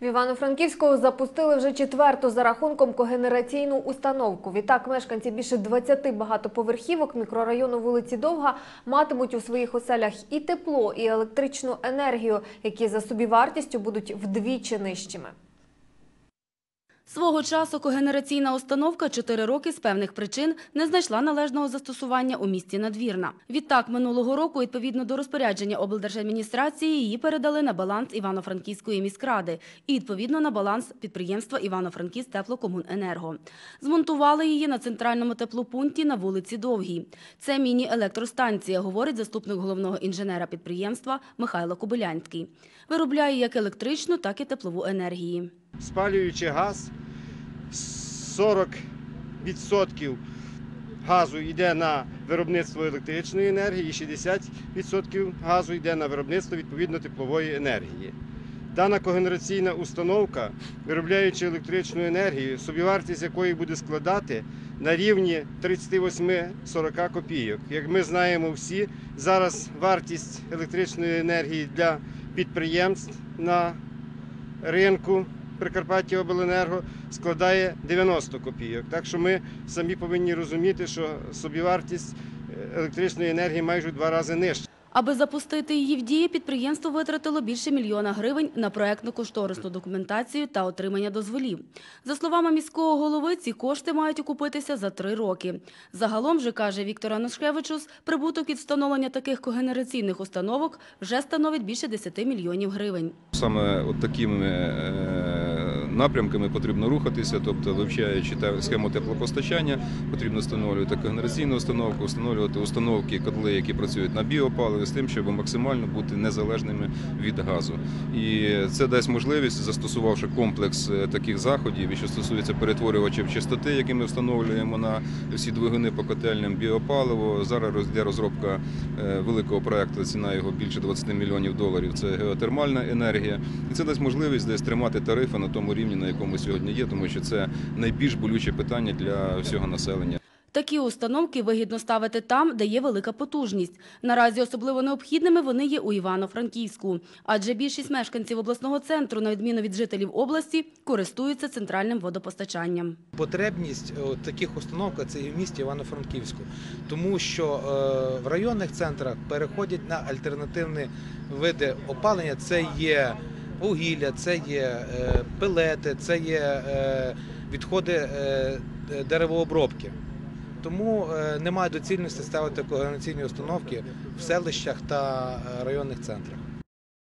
В Івано-Франківську запустили вже четверту за рахунком когенераційну установку. Відтак мешканці більше 20 багатоповерхівок мікрорайону вулиці Довга матимуть у своїх оселях і тепло, і електричну енергію, які за собівартістю будуть вдвічі нижчими. Свого часу когенераційна установка чотири роки з певних причин не знайшла належного застосування у місті Надвірна. Відтак минулого року, відповідно до розпорядження облдержадміністрації, її передали на баланс Івано-Франківської міськради і відповідно на баланс підприємства Івано-Франківськ теплокомуненерго. Змонтували її на центральному теплопункті на вулиці Довгій. Це міні-електростанція, говорить заступник головного інженера підприємства Михайло Кобилянський. Виробляє як електричну, так і теплову енергії. спалюючи газ, 40% газу йде на виробництво електричної енергії і 60% газу йде на виробництво відповідно теплової енергії. Дана когенераційна установка, виробляючи електричну енергію, собівартість якої буде складати на рівні 38-40 копійок. Як ми знаємо всі, зараз вартість електричної енергії для підприємств на ринку Прикарпаття Обленерго складає 90 копійок. Так що ми самі повинні розуміти, що собівартість е, електричної енергії майже в два рази нижча. Аби запустити її в дії, підприємство витратило більше мільйона гривень на проектно-кошторисну документацію та отримання дозволів. За словами міського голови, ці кошти мають окупитися за три роки. Загалом же, каже Віктор Анушкевичус, прибуток від встановлення таких когенераційних установок вже становить більше 10 мільйонів гривень. Саме от такими е, напрямками потрібно рухатися, тобто вивчаючи схему теплопостачання, потрібно встановлювати генераційну установку, встановлювати установки, котли, які працюють на біопаливі, з тим, щоб максимально бути незалежними від газу. І це дасть можливість, застосувавши комплекс е, таких заходів, що стосується перетворювачів чистоти, які ми встановлюємо на всі двигуни по котельням біопаливо. Зараз йде розробка е, великого проекту, ціна його більше 20 мільйонів доларів. Це геотермальна енергія. І це дасть можливість десь тримати тарифи на тому рівні, на якому сьогодні є, тому що це найбільш болюче питання для всього населення. Такі установки вигідно ставити там, де є велика потужність. Наразі особливо необхідними вони є у Івано-Франківську, адже більшість мешканців обласного центру, на відміну від жителів області, користуються центральним водопостачанням. Потребність е, таких установок це і в місті Івано-Франківську, тому що е, в районних центрах переходять на альтернативні види опалення. Це є вугілля, це є е, пелети, це є е, відходи е, деревообробки. Тому немає доцільності ставити когенераційні установки в селищах та районних центрах.